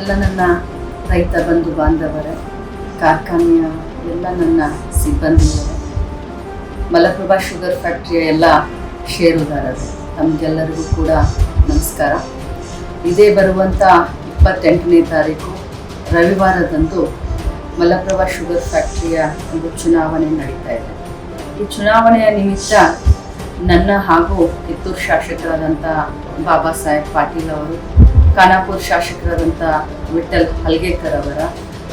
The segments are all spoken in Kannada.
ಎಲ್ಲ ನನ್ನ ರೈತ ಬಂಧು ಬಾಂಧವರೇ, ಕಾರ್ಖಾನೆಯ ಎಲ್ಲ ನನ್ನ ಸಿಬ್ಬಂದಿಯವರೇ ಮಲಪ್ರಭಾ ಶುಗರ್ ಫ್ಯಾಕ್ಟ್ರಿಯ ಎಲ್ಲ ಷೇರುದಾರರು, ತಮಗೆಲ್ಲರಿಗೂ ಕೂಡ ನಮಸ್ಕಾರ. ಇದೇ ಬರುವಂಥ ಇಪ್ಪತ್ತೆಂಟನೇ ತಾರೀಕು ರವಿವಾರದಂದು ಮಲಪ್ರಭಾ ಶುಗರ್ ಫ್ಯಾಕ್ಟ್ರಿಯ ಒಂದು ಚುನಾವಣೆ ನಡೀತಾ ಇದೆ. ಈ ಚುನಾವಣೆಯ ನಿಮಿತ್ತ ನನ್ನ ಹಾಗೂ ಕಿತ್ತೂರು ಶಾಸಕರಾದಂಥ ಬಾಬಾ ಸಾಹೇಬ್ ಪಾಟೀಲ್ ಅವರು ಖಾನಾಪುರ ಶಾಸಕರಾದಂಥ ವಿಠಲ್ ಹಲ್ಗೇಕರ್ ಅವರ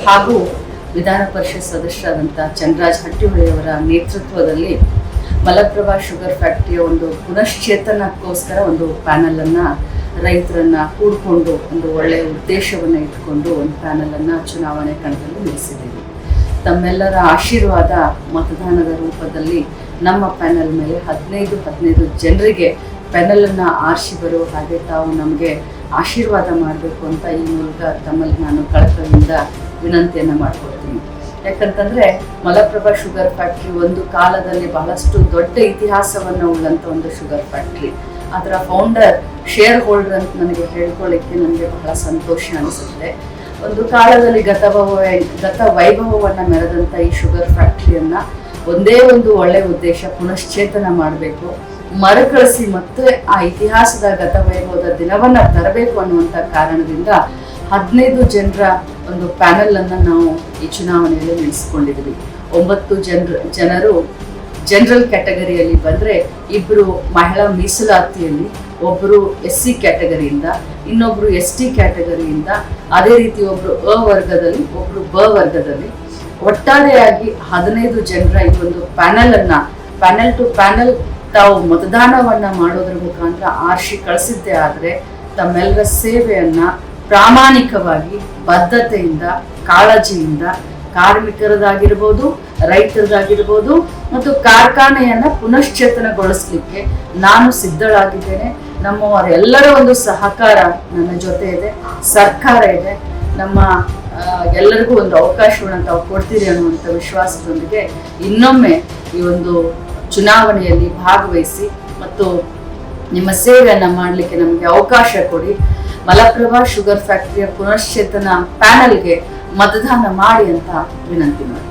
ಹಾಗೂ ವಿಧಾನ ಪರಿಷತ್ ಸದಸ್ಯರಾದಂಥ ಚಂದ್ರರಾಜ್ ಹಟ್ಟಿಹೊಳೆಯವರ ನೇತೃತ್ವದಲ್ಲಿ ಮಲಪ್ರಭಾ ಶುಗರ್ ಫ್ಯಾಕ್ಟ್ರಿಯ ಒಂದು ಪುನಶ್ಚೇತನಕ್ಕೋಸ್ಕರ ಒಂದು ಪ್ಯಾನಲನ್ನು ರೈತರನ್ನ ಕೂಡಿಕೊಂಡು ಒಂದು ಒಳ್ಳೆಯ ಉದ್ದೇಶವನ್ನು ಇಟ್ಕೊಂಡು ಒಂದು ಪ್ಯಾನಲನ್ನು ಚುನಾವಣೆ ಕಣದಲ್ಲಿ ನಿಲ್ಲಿಸಿದ್ದೀವಿ. ತಮ್ಮೆಲ್ಲರ ಆಶೀರ್ವಾದ ಮತದಾನದ ರೂಪದಲ್ಲಿ ನಮ್ಮ ಪ್ಯಾನಲ್ ಮೇಲೆ ಹದಿನೈದು ಹದಿನೈದು ಜನರಿಗೆ ಪ್ಯಾನಲನ್ನು ಆರಿಸಿ ಬರೋ ಹಾಗೆ ತಾವು ನಮಗೆ ಆಶೀರ್ವಾದ ಮಾಡಬೇಕು ಅಂತ ಈ ಮೂಲಕ ತಮ್ಮಲ್ಲಿ ನಾನು ಕಳಕದಿಂದ ವಿನಂತಿಯನ್ನು ಮಾಡ್ಕೊಳ್ತೀನಿ ಯಾಕಂತಂದರೆ ಮಲಪ್ರಭಾ ಶುಗರ್ ಫ್ಯಾಕ್ಟ್ರಿ ಒಂದು ಕಾಲದಲ್ಲಿ ಬಹಳಷ್ಟು ದೊಡ್ಡ ಇತಿಹಾಸವನ್ನು ಉಳ್ಳಂಥ ಒಂದು ಶುಗರ್ ಫ್ಯಾಕ್ಟ್ರಿ. ಅದರ ಫೌಂಡರ್ ಶೇರ್ ಹೋಲ್ಡರ್ ಅಂತ ನನಗೆ ಹೇಳ್ಕೊಳ್ಳಿಕ್ಕೆ ನನಗೆ ಬಹಳ ಸಂತೋಷ ಅನಿಸುತ್ತೆ. ಒಂದು ಕಾಲದಲ್ಲಿ ಗತಭವ ಗತ ವೈಭವವನ್ನು ಮೆರೆದಂಥ ಈ ಶುಗರ್ ಫ್ಯಾಕ್ಟ್ರಿಯನ್ನು ಒಂದೇ ಒಂದು ಒಳ್ಳೆಯ ಉದ್ದೇಶ ಪುನಶ್ಚೇತನ ಮಾಡಬೇಕು. ಮರುಕಳಿಸಿ ಮತ್ತೆ ಆ ಇತಿಹಾಸದ ಗತ ವೈಭವದ ದಿನವನ್ನ ತರಬೇಕು ಅನ್ನುವಂಥ ಕಾರಣದಿಂದ ಹದಿನೈದು ಜನರ ಒಂದು ಪ್ಯಾನೆಲ್ ಅನ್ನ ನಾವು ಈ ಚುನಾವಣೆಯಲ್ಲಿ ನಡೆಸಿಕೊಂಡಿದ್ವಿ ಒಂಬತ್ತು ಜನರ, ಜನರು ಜನರಲ್ ಕ್ಯಾಟಗರಿಯಲ್ಲಿ ಬಂದ್ರೆ ಇಬ್ರು ಮಹಿಳಾ ಮೀಸಲಾತಿಯಲ್ಲಿ, ಒಬ್ರು ಎಸ್ ಸಿ ಕ್ಯಾಟಗರಿಯಿಂದ, ಇನ್ನೊಬ್ರು ಎಸ್ ಟಿ ಕ್ಯಾಟಗರಿಯಿಂದ, ಅದೇ ರೀತಿ ಒಬ್ರು ಅ ವರ್ಗದಲ್ಲಿ, ಒಬ್ರು ಬ ವರ್ಗದಲ್ಲಿ ಒಟ್ಟಾರೆಯಾಗಿ ಹದಿನೈದು ಜನರ ಈ ಒಂದು ಪ್ಯಾನೆಲ್ ಅನ್ನ, ಪ್ಯಾನೆಲ್ ಟು ಪ್ಯಾನೆಲ್ ತಾವು ಮತದಾನವನ್ನ ಮಾಡೋದ್ರ ಮುಖಾಂತರ ಆರ್ಷಿ ಕಳಿಸಿದ್ದೇ ಆದರೆ ತಮ್ಮೆಲ್ಲರ ಸೇವೆಯನ್ನ ಪ್ರಾಮಾಣಿಕವಾಗಿ, ಬದ್ಧತೆಯಿಂದ, ಕಾಳಜಿಯಿಂದ ಕಾರ್ಮಿಕರದಾಗಿರ್ಬೋದು, ರೈತರದಾಗಿರ್ಬೋದು ಮತ್ತು ಕಾರ್ಖಾನೆಯನ್ನ ಪುನಶ್ಚೇತನಗೊಳಿಸ್ಲಿಕ್ಕೆ ನಾನು ಸಿದ್ಧಳಾಗಿದ್ದೇನೆ. ನಮ್ಮವರೆಲ್ಲರ ಒಂದು ಸಹಕಾರ ನನ್ನ ಜೊತೆ ಇದೆ, ಸರ್ಕಾರ ಇದೆ. ನಮ್ಮ ಎಲ್ಲರಿಗೂ ಒಂದು ಅವಕಾಶವನ್ನು ತಾವು ಕೊಡ್ತೀರಿ ಅನ್ನುವಂಥ ವಿಶ್ವಾಸದೊಂದಿಗೆ ಇನ್ನೊಮ್ಮೆ ಈ ಒಂದು ಚುನಾವಣೆಯಲ್ಲಿ ಭಾಗವಹಿಸಿ ಮತ್ತು ನಿಮ್ಮ ಸೇವೆಯನ್ನು ಮಾಡಲಿಕ್ಕೆ ನಮಗೆ ಅವಕಾಶ ಕೊಡಿ. ಮಲಪ್ರಭಾ ಶುಗರ್ ಫ್ಯಾಕ್ಟರಿಯ ಪುನಶ್ಚೇತನ ಪ್ಯಾನಲ್ಗೆ ಮತದಾನ ಮಾಡಿ ಅಂತ ವಿನಂತಿ ಮಾಡಿ